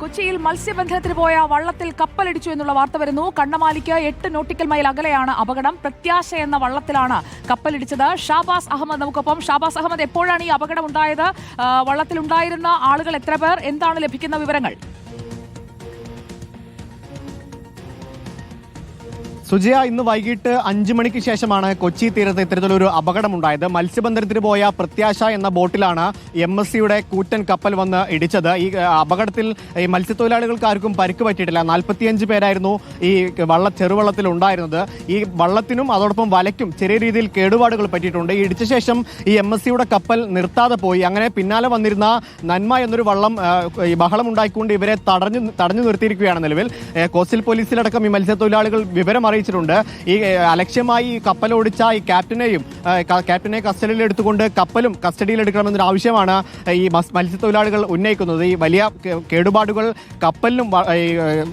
കൊച്ചിയിൽ മത്സ്യബന്ധനത്തിന് പോയ വള്ളത്തിൽ കപ്പലടിച്ചു എന്നുള്ള വാർത്ത വരുന്നു. കണ്ണമാലിക്ക് എട്ട് നോട്ടിക്കൽ മൈൽ അകലെയാണ് അപകടം. പ്രത്യാശ എന്ന വള്ളത്തിലാണ് കപ്പലിടിച്ചത്. ഷാബാസ് അഹമ്മദ് നമുക്കൊപ്പം. ഷാബാസ് അഹമ്മദ് എപ്പോഴാണ് ഈ അപകടം ഉണ്ടായത് വള്ളത്തിലുണ്ടായിരുന്ന ആളുകൾ എത്ര പേർ? എന്താണ് ലഭിക്കുന്ന വിവരങ്ങൾ? സുജയ ഇന്ന് വൈകിട്ട് അഞ്ചു മണിക്ക് ശേഷമാണ് കൊച്ചി തീരത്ത് ഇത്തരത്തിലൊരു അപകടമുണ്ടായത്. മത്സ്യബന്ധനത്തിന് പോയ പ്രത്യാശ എന്ന ബോട്ടിലാണ് എം എസ് സിയുടെ കൂറ്റൻ കപ്പൽ വന്ന് ഇടിച്ചത്. ഈ അപകടത്തിൽ ഈ മത്സ്യത്തൊഴിലാളികൾക്ക് ആർക്കും പരിക്ക് പറ്റിയിട്ടില്ല. നാൽപ്പത്തിയഞ്ച് പേരായിരുന്നു ഈ വള്ള ചെറുവള്ളത്തിൽ ഉണ്ടായിരുന്നത്. ഈ വള്ളത്തിനും അതോടൊപ്പം വലയ്ക്കും ചെറിയ രീതിയിൽ കേടുപാടുകൾ പറ്റിയിട്ടുണ്ട്. ഈ ഇടിച്ച ശേഷം ഈ എം എസ് സിയുടെ കപ്പൽ നിർത്താതെ പോയി. അങ്ങനെ പിന്നാലെ വന്നിരുന്ന നന്മ എന്നൊരു വള്ളം ഈ ബഹളം ഉണ്ടായിക്കൊണ്ട് ഇവരെ തടഞ്ഞു തടഞ്ഞു നിർത്തിയിരിക്കുകയാണ് നിലവിൽ. കോസ്റ്റൽ പോലീസിലടക്കം ഈ മത്സ്യത്തൊഴിലാളികൾ വിവരം അറിയിച്ചിട്ടുണ്ട്. ഈ അലക്ഷ്യമായി കപ്പൽ ഓടിച്ച ഈ ക്യാപ്റ്റനെയും ക്യാപ്റ്റനെ കസ്റ്റഡിയിൽ എടുത്തുകൊണ്ട് കപ്പലും കസ്റ്റഡിയിൽ എടുക്കണമെന്നൊരു ആവശ്യമാണ് ഈ മത്സ്യത്തൊഴിലാളികൾ ഉന്നയിക്കുന്നത്. ഈ വലിയ കേടുപാടുകൾ കപ്പലിനും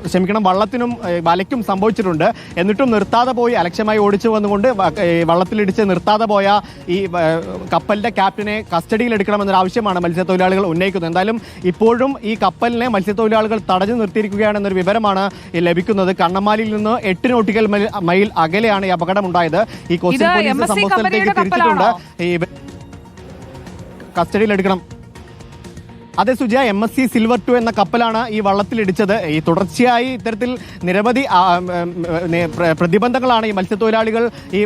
ക്ഷമിക്കണം വള്ളത്തിനും വലയ്ക്കും സംഭവിച്ചിട്ടുണ്ട്. എന്നിട്ടും നിർത്താതെ പോയി അലക്ഷ്യമായി ഓടിച്ചു വന്നുകൊണ്ട് വള്ളത്തിലിടിച്ച് നിർത്താതെ പോയ ഈ കപ്പലിന്റെ ക്യാപ്റ്റനെ കസ്റ്റഡിയിൽ എടുക്കണമെന്നൊരു ആവശ്യമാണ് മത്സ്യത്തൊഴിലാളികൾ ഉന്നയിക്കുന്നത്. എന്തായാലും ഇപ്പോഴും ഈ കപ്പലിനെ മത്സ്യത്തൊഴിലാളികൾ തടഞ്ഞു നിർത്തിയിരിക്കുകയാണെന്നൊരു വിവരമാണ് ലഭിക്കുന്നത്. കണ്ണമാലിയിൽ നിന്ന് എട്ട് നോട്ടിക്കൽ മൈൽ- മൈൽ അകലെയാണ് ഈ അപകടമുണ്ടായത്. ഈ കോസ്റ്റൽ ഇത് പോലീസ് MSC സംഭവ സ്ഥലത്തേക്ക് കമ്പനിയുടെ തിരിച്ചിട്ടുണ്ട് ഈ കസ്റ്റഡിയിൽ എടുക്കണം അതെ Suja M S C silver two എന്ന കപ്പലാണ് ഈ വള്ളത്തിലിടിച്ചത് ഈ തുടർച്ചയായി ഇത്തരത്തിൽ നിരവധി പ്രതിബന്ധങ്ങളാണ് ഈ മത്സ്യത്തൊഴിലാളികൾ ഈ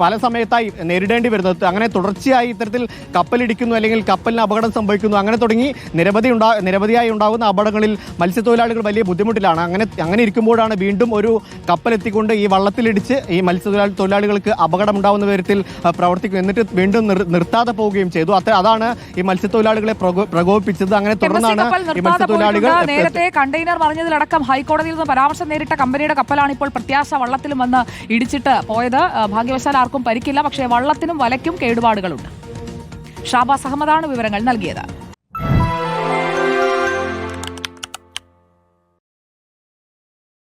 പല സമയത്തായി നേരിടേണ്ടി വരുന്നത്. അങ്ങനെ തുടർച്ചയായി ഇത്തരത്തിൽ കപ്പലിടിക്കുന്നു അല്ലെങ്കിൽ കപ്പലിന് അപകടം സംഭവിക്കുന്നു. അങ്ങനെ തുടങ്ങി നിരവധി ഉണ്ടാ നിരവധിയായി ഉണ്ടാകുന്ന അപകടങ്ങളിൽ മത്സ്യത്തൊഴിലാളികൾ വലിയ ബുദ്ധിമുട്ടിലാണ്. അങ്ങനെ അങ്ങനെ ഇരിക്കുമ്പോഴാണ് വീണ്ടും ഒരു കപ്പൽ എത്തിക്കൊണ്ട് ഈ വള്ളത്തിലിടിച്ച് ഈ മത്സ്യത്തൊഴിലാളി തൊഴിലാളികൾക്ക് അപകടം ഉണ്ടാകുന്ന വിധത്തിൽ പ്രവർത്തിക്കും എന്നിട്ട് വീണ്ടും നിർ- നിർത്താതെ പോവുകയും ചെയ്തു. അത്ര അതാണ് ഈ മത്സ്യത്തൊഴിലാളികളെ പ്രകോ- പ്രകോപിപ്പിച്ചത് അങ്ങനെ തുടർന്നാണ് മത്സ്യത്തൊഴിലാളികൾ നേരത്തെ കണ്ടെയ്നർ മറിഞ്ഞതിലടക്കം ഹൈക്കോടതിയിൽ നിന്ന് പരാമർശം നേരിട്ട കമ്പനിയുടെ കപ്പലാണ് ഇപ്പോൾ പ്രത്യാശ വള്ളത്തിലും വന്ന് ഇടിച്ചിട്ട് പോയത്. ഭാഗ്യവശാൽ ആർക്കും പരിക്കില്ല. പക്ഷേ വള്ളത്തിനും വലയ്ക്കും കേടുപാടുകളുണ്ട്. ഷാബാസ് അഹമ്മദാണ് വിവരങ്ങൾ നൽകിയത്.